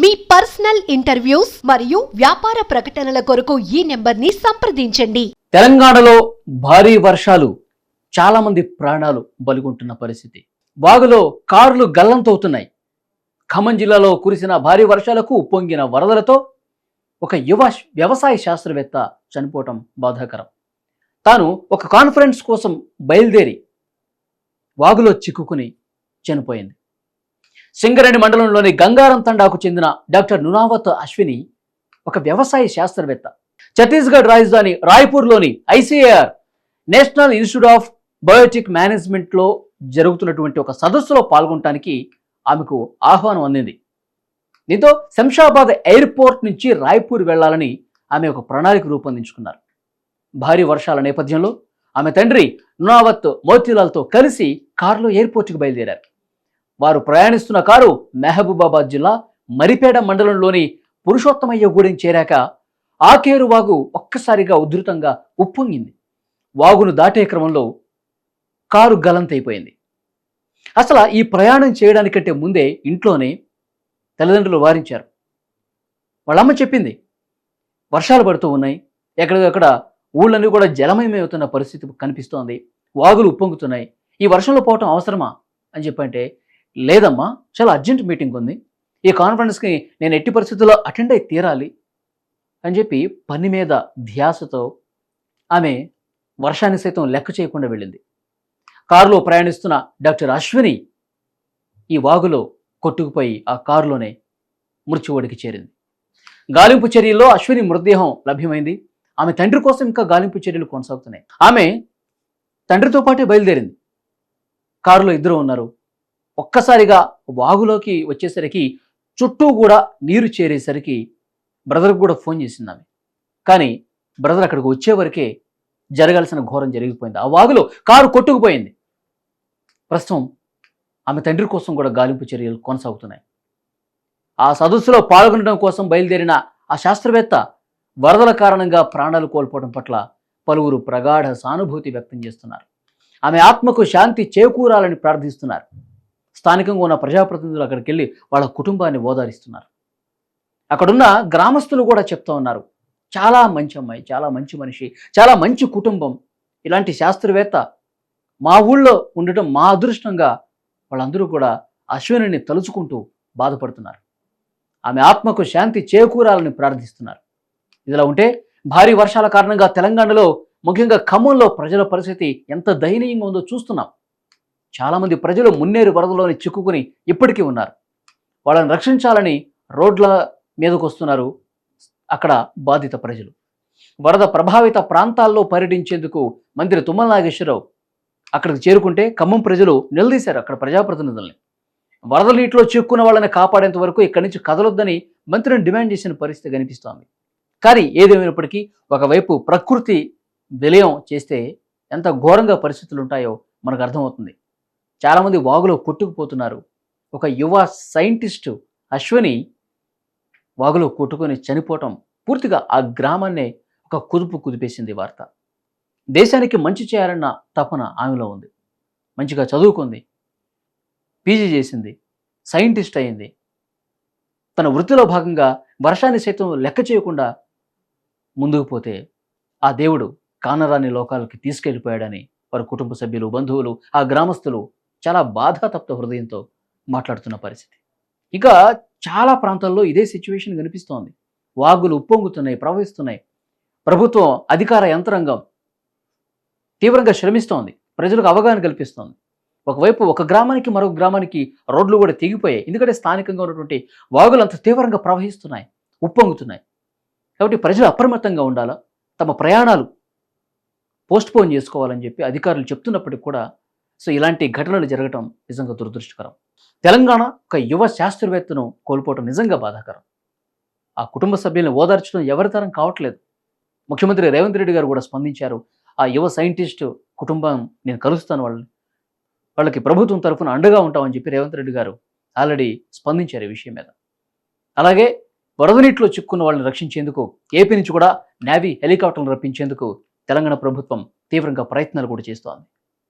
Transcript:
మీ personal interviews మరియు వ్యాపార ప్రకటనల కొరకు ఈ నెంబర్ని సంప్రదించండి. తెలంగాణలో భారీ వర్షాలు చాలా మంది ప్రాణాలు బలిగొంటున్న పరిస్థితి. వాగులో కార్లు గల్లంతవుతున్నాయి. ఖమ్మం జిల్లాలో కురిసిన భారీ వర్షాలకు పొంగిన వరదలతో ఒక యువ వ్యవసాయ శాస్త్రవేత్త చనిపోవటం బాధాకరం. తాను ఒక కాన్ఫరెన్స్ కోసం బయలుదేరి వాగులో చిక్కుకుని చనిపోయింది. సింగరేణి మండలంలోని గంగారం తండాకు చెందిన డాక్టర్ నునావత్ అశ్విని ఒక వ్యవసాయ శాస్త్రవేత్త. ఛత్తీస్గఢ్ రాజధాని రాయ్పూర్లోని ICAR national institute of biotic మేనేజ్మెంట్లో జరుగుతున్నటువంటి ఒక సదస్సులో పాల్గొనడానికి ఆమెకు ఆహ్వానం అందింది. దీంతో శంషాబాద్ ఎయిర్పోర్ట్ నుంచి రాయ్పూర్ వెళ్ళాలని ఆమె ఒక ప్రణాళిక రూపొందించుకున్నారు. భారీ వర్షాల నేపథ్యంలో ఆమె తండ్రి నునావత్ మోతీలాల్తో కలిసి కారులో ఎయిర్పోర్ట్కి బయలుదేరారు. వారు ప్రయాణిస్తున్న కారు మెహబూబాబాద్ జిల్లా మరిపేడ మండలంలోని పురుషోత్తమయ్యగూడెం చేరాక ఆకేరు వాగు ఒక్కసారిగా ఉధృతంగా ఉప్పొంగింది. వాగును దాటే క్రమంలో కారు గలంతైపోయింది. అసలు ఈ ప్రయాణం చేయడానికంటే ముందే ఇంట్లోనే తల్లిదండ్రులు వారించారు. వాళ్ళమ్మ చెప్పింది వర్షాలు పడుతూ ఉన్నాయి. ఎక్కడికక్కడ ఊళ్ళన్నీ కూడా జలమయమవుతున్న పరిస్థితి కనిపిస్తోంది. వాగులు ఉప్పొంగుతున్నాయి. ఈ వర్షంలో పోవటం అవసరమా? అని చెప్పంటే లేదమ్మా చాలా అర్జెంట్ మీటింగ్ ఉంది. ఈ కాన్ఫరెన్స్కి నేను ఎట్టి పరిస్థితుల్లో అటెండ్ అయి తీరాలి అని చెప్పి పని మీద ధ్యాసతో ఆమె వర్షాన్ని సైతం లెక్క చేయకుండా వెళ్ళింది. కారులో ప్రయాణిస్తున్న డాక్టర్ అశ్విని ఈ వాగులో కొట్టుకుపోయి ఆ కారులోనే మృత్యువడికి చేరింది. గాలింపు చర్యల్లో అశ్విని మృతదేహం లభ్యమైంది. ఆమె తండ్రి కోసం ఇంకా గాలింపు చర్యలు కొనసాగుతున్నాయి. ఆమె తండ్రితో పాటే బయలుదేరింది. కారులో ఇద్దరు ఉన్నారు. ఒక్కసారిగా వాగులోకి వచ్చేసరికి చుట్టూ కూడా నీరు చేరేసరికి బ్రదర్కి కూడా ఫోన్ చేసింది ఆమె. కానీ బ్రదర్ అక్కడికి వచ్చే వరకే జరగాల్సిన ఘోరం జరిగిపోయింది. ఆ వాగులో కారు కొట్టుకుపోయింది. ప్రస్తుతం ఆమె తండ్రి కోసం కూడా గాలింపు చర్యలు కొనసాగుతున్నాయి. ఆ సదస్సులో పాల్గొనడం కోసం బయలుదేరిన ఆ శాస్త్రవేత్త వరదల కారణంగా ప్రాణాలు కోల్పోవడం పట్ల పలువురు ప్రగాఢ సానుభూతి వ్యక్తం చేస్తున్నారు. ఆమె ఆత్మకు శాంతి చేకూరాలని ప్రార్థిస్తున్నారు. స్థానికంగా ఉన్న ప్రజాప్రతినిధులు అక్కడికి వెళ్ళి వాళ్ళ కుటుంబాన్ని ఓదారిస్తున్నారు. అక్కడున్న గ్రామస్తులు కూడా చెప్తా ఉన్నారు చాలా మంచి అమ్మాయి చాలా మంచి మనిషి చాలా మంచి కుటుంబం. ఇలాంటి శాస్త్రవేత్త మా ఊళ్ళో ఉండటం మా అదృష్టంగా వాళ్ళందరూ కూడా అశ్వినిని తలుచుకుంటూ బాధపడుతున్నారు. ఆమె ఆత్మకు శాంతి చేకూరాలని ప్రార్థిస్తున్నారు. ఇదిలా ఉంటే భారీ వర్షాల కారణంగా తెలంగాణలో ముఖ్యంగా ఖమ్మంలో ప్రజల పరిస్థితి ఎంత దయనీయంగా ఉందో చూస్తున్నాం. చాలామంది ప్రజలు మున్నేరు వరదలోని చిక్కుకుని ఇప్పటికీ ఉన్నారు. వాళ్ళని రక్షించాలని రోడ్ల మీదకు వస్తున్నారు అక్కడ బాధిత ప్రజలు. వరద ప్రభావిత ప్రాంతాల్లో పర్యటించేందుకు మంత్రి తుమ్మల నాగేశ్వరరావు అక్కడికి చేరుకుంటే ఖమ్మం ప్రజలు నిలదీశారు అక్కడ ప్రజాప్రతినిధుల్ని. వరద నీటిలో చిక్కున్న వాళ్ళని కాపాడేంత వరకు ఇక్కడి నుంచి కదలొద్దని మంత్రిని డిమాండ్ చేసిన పరిస్థితి కనిపిస్తోంది. కానీ ఏదేమైనప్పటికీ ఒకవైపు ప్రకృతి విలయం చేస్తే ఎంత ఘోరంగా పరిస్థితులు ఉంటాయో మనకు అర్థమవుతుంది. చాలామంది వాగులో కొట్టుకుపోతున్నారు. ఒక యువ సైంటిస్టు అశ్విని వాగులో కొట్టుకొని చనిపోవటం పూర్తిగా ఆ గ్రామాన్నే ఒక కుదుపు కుదిపేసింది వార్త. దేశానికి మంచి చేయాలన్న తపన ఆమెలో ఉంది. మంచిగా చదువుకుంది. పీజీ చేసింది. సైంటిస్ట్ అయింది. తన వృత్తిలో భాగంగా వర్షాన్ని సైతం లెక్క చేయకుండా ముందుకు పోతే ఆ దేవుడు కానరాని లోకాలకి తీసుకెళ్ళిపోయాడని వారి కుటుంబ సభ్యులు బంధువులు ఆ గ్రామస్తులు చాలా బాధాతప్త హృదయంతో మాట్లాడుతున్న పరిస్థితి. ఇక చాలా ప్రాంతాల్లో ఇదే సిచ్యువేషన్ కనిపిస్తోంది. వాగులు ఉప్పొంగుతున్నాయి ప్రవహిస్తున్నాయి. ప్రభుత్వం అధికార యంత్రాంగం తీవ్రంగా శ్రమిస్తోంది. ప్రజలకు అవగాహన కల్పిస్తోంది. ఒకవైపు ఒక గ్రామానికి మరొక గ్రామానికి రోడ్లు కూడా తెగిపోయాయి. ఎందుకంటే స్థానికంగా ఉన్నటువంటి వాగులు అంత తీవ్రంగా ప్రవహిస్తున్నాయి ఉప్పొంగుతున్నాయి. కాబట్టి ప్రజలు అప్రమత్తంగా ఉండాలా? తమ ప్రయాణాలు పోస్ట్ పోన్ చేసుకోవాలని చెప్పి అధికారులు చెప్తున్నప్పటికీ కూడా సో ఇలాంటి ఘటనలు జరగటం నిజంగా దురదృష్టకరం. తెలంగాణ ఒక యువ శాస్త్రవేత్తను కోల్పోవటం నిజంగా బాధాకరం. ఆ కుటుంబ సభ్యులను ఓదార్చడం ఎవరి తరం కావట్లేదు. ముఖ్యమంత్రి రేవంత్ రెడ్డి గారు కూడా స్పందించారు ఆ యువ సైంటిస్ట్ కుటుంబం నేను కలుస్తాను వాళ్ళని. వాళ్ళకి ప్రభుత్వం తరఫున అండగా ఉంటామని చెప్పి రేవంత్ రెడ్డి గారు ఆల్రెడీ స్పందించారు ఈ విషయం మీద. అలాగే వరద నీటిలో చిక్కున్న వాళ్ళని రక్షించేందుకు ఏపీ నుంచి కూడా నేవీ హెలికాప్టర్లు రప్పించేందుకు తెలంగాణ ప్రభుత్వం తీవ్రంగా ప్రయత్నాలు కూడా చేస్తోంది.